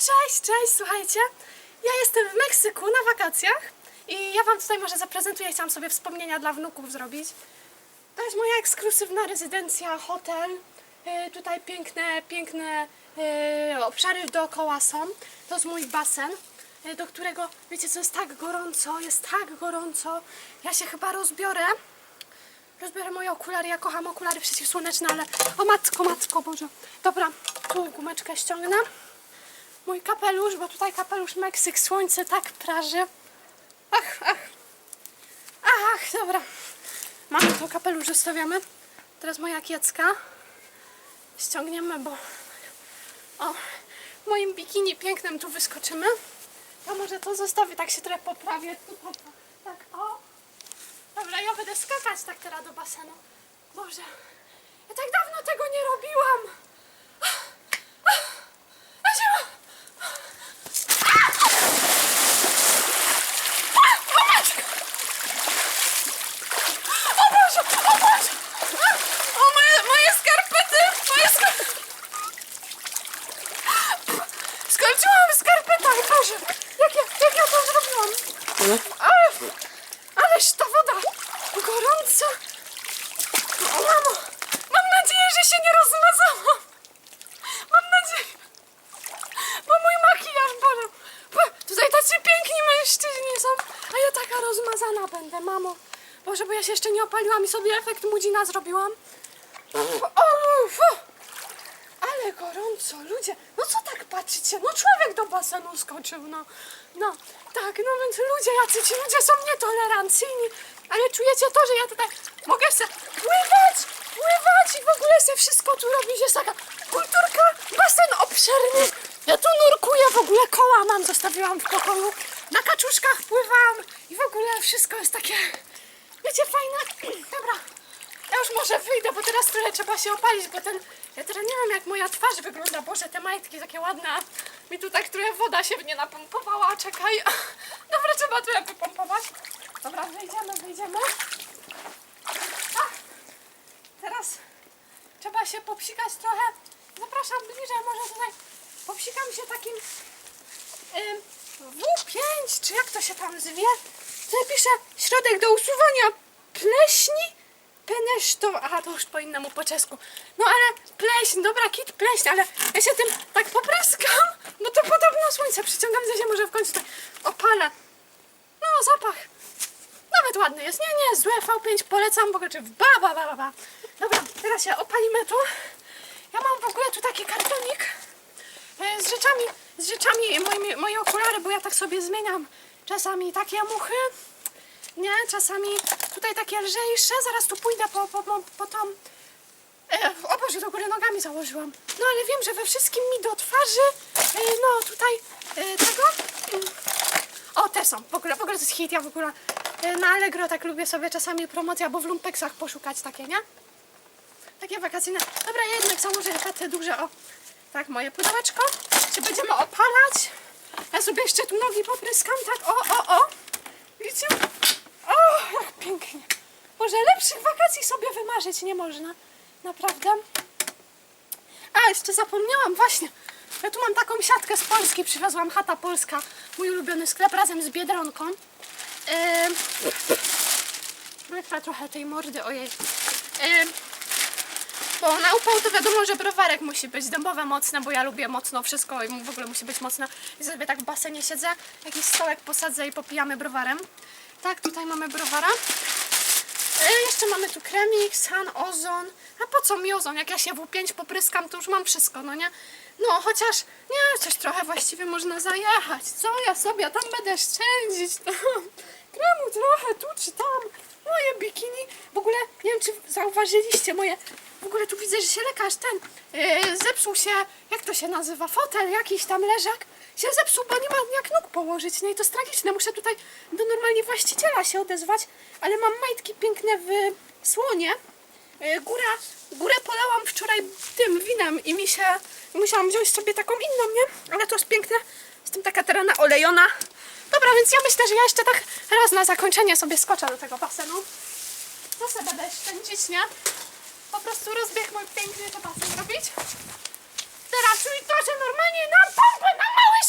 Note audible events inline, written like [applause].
cześć, cześć, słuchajcie. Ja jestem w Meksyku na wakacjach i ja wam tutaj może zaprezentuję, chciałam sobie wspomnienia dla wnuków zrobić. To jest moja ekskluzywna rezydencja, hotel. Yy, tutaj piękne, piękne yy, obszary dookoła są. To jest mój basen, yy, do którego, wiecie co, jest tak gorąco, jest tak gorąco. Ja się chyba rozbiorę. Rozbiorę moje okulary, ja kocham okulary przeciwsłoneczne, ale... O matko, matko, Boże. Dobra, tu gumeczkę ściągnę. Mój kapelusz, bo tutaj kapelusz Meksyk, słońce tak praży. Ach, ach. Ach, dobra. Mamy to kapelusz, zostawiamy. Teraz moja kiecka. Ściągniemy, bo... O, moim bikini pięknym tu wyskoczymy. Ja może to zostawię, tak się trochę poprawię. Tak, o. Dobra, ja będę skakać tak teraz do basenu. Boże, ja tak dawno tego nie robiłam. A zima! O matko! O Boże, o Boże! O moje, moje skarpety! Moje skarpety! Skończyłam w skarpetach, Boże! Jak ja, jak ja to Ale, ależ ta woda gorąca! O mamo! Mam nadzieję, że się nie rozmazałam! Mam nadzieję! Bo mój makijaż, Boże! Bo Tutaj tacy piękni mężczyźni są, a ja taka rozmazana będę, mamo. Boże, bo ja się jeszcze nie opaliłam i sobie efekt mudzina zrobiłam. O, fu. Ale gorąco, ludzie, no co tak patrzycie? No człowiek do basenu skoczył, no. No, tak, no więc ludzie, jacy ci ludzie są nietolerancyjni. Ale czujecie to, że ja tutaj mogę se pływać, pływać i w ogóle se wszystko tu robić. Jest taka kulturka, basen obszerny. Ja tu nurkuję, w ogóle koła mam, zostawiłam w pokoju. Na kaczuszkach pływam i w ogóle wszystko jest takie, wiecie, fajne. [clears throat] Dobra, ja już może wyjdę, bo teraz trochę trzeba się opalić, bo ten... Ja teraz nie wiem jak moja twarz wygląda, Boże, te majtki takie ładne. Mi tu tak woda się w nie napompowała, czekaj. [laughs] Dobra, trzeba trochę wypompować. Dobra, wyjdziemy, wyjdziemy. A, teraz trzeba się popsikać trochę. Zapraszam bliżej, może tutaj popsikam się takim ym, W5, czy jak to się tam zwie? Tutaj pisze środek do usuwania pleśni Peneszto... Aha, to już po innemu po czesku. No ale pleśń, dobra, kit pleśń, ale ja się tym tak popryskam, bo to podobno słońce przyciągam, że się może w końcu tak. No, zapach. Nawet ładny jest. Nie, nie, złe V5 polecam, bo czy ba, ba, ba, ba. Dobra, teraz się opalimy tu. Ja mam w ogóle tu taki kartonik e, z rzeczami, z rzeczami, moje okulary, bo ja tak sobie zmieniam czasami takie muchy, nie, czasami tutaj takie lżejsze, zaraz tu pójdę po, po, po, po tą, e, o Boże, do góry nogami założyłam, no ale wiem, że we wszystkim mi do twarzy, e, no tutaj e, tego, mm, o te są, w ogóle, w ogóle to jest hit, ja w ogóle e, na Allegro tak lubię sobie czasami promocję, albo w lumpeksach poszukać takie, nie? Takie wakacyjne. Dobra, ja jednak założę te duże, o, tak, moje pudełeczko. Się będziemy opalać. Ja sobie jeszcze tu nogi popryskam, tak, o, o, o. Widzicie? O, jak pięknie. Może lepszych wakacji sobie wymarzyć nie można. Naprawdę. A, jeszcze zapomniałam, właśnie. Ja tu mam taką siatkę z Polski, przywiozłam Chata Polska, mój ulubiony sklep, razem z Biedronką. Yy... Trochę tej mordy, ojej. Yy... Bo na upał to wiadomo, że browarek musi być dębowe mocne, bo ja lubię mocno wszystko i w ogóle musi być mocne. I sobie tak w basenie siedzę, jakiś stołek posadzę i popijamy browarem. Tak, tutaj mamy browara. E, jeszcze mamy tu kremik, san, ozon. A po co mi ozon? Jak ja się W5 popryskam, to już mam wszystko, no nie? No, chociaż nie, coś trochę właściwie można zajechać. Co ja sobie tam będę szczędzić? [laughs] Tam. Kremu trochę tu czy tam. Moje bikini. W ogóle, nie wiem czy zauważyliście moje... W ogóle tu widzę, że się lekarz ten e, zepsuł się, jak to się nazywa, fotel, jakiś tam leżak się zepsuł, bo nie ma nóg położyć. No i to jest tragiczne. Muszę tutaj do normalnie właściciela się odezwać, ale mam majtki piękne w słonie. E, Góra, górę polałam wczoraj tym winem i mi się musiałam wziąć sobie taką inną, nie? Ale to jest piękne. Jestem taka terena olejona. Dobra, więc ja myślę, że ja jeszcze tak raz na zakończenie sobie skoczę do tego basenu. Co sobie będę szczędzić, nie? Po prostu rozbieg mój piękny to basen robić. Teraz czyli to, że normalnie na pompę, na mały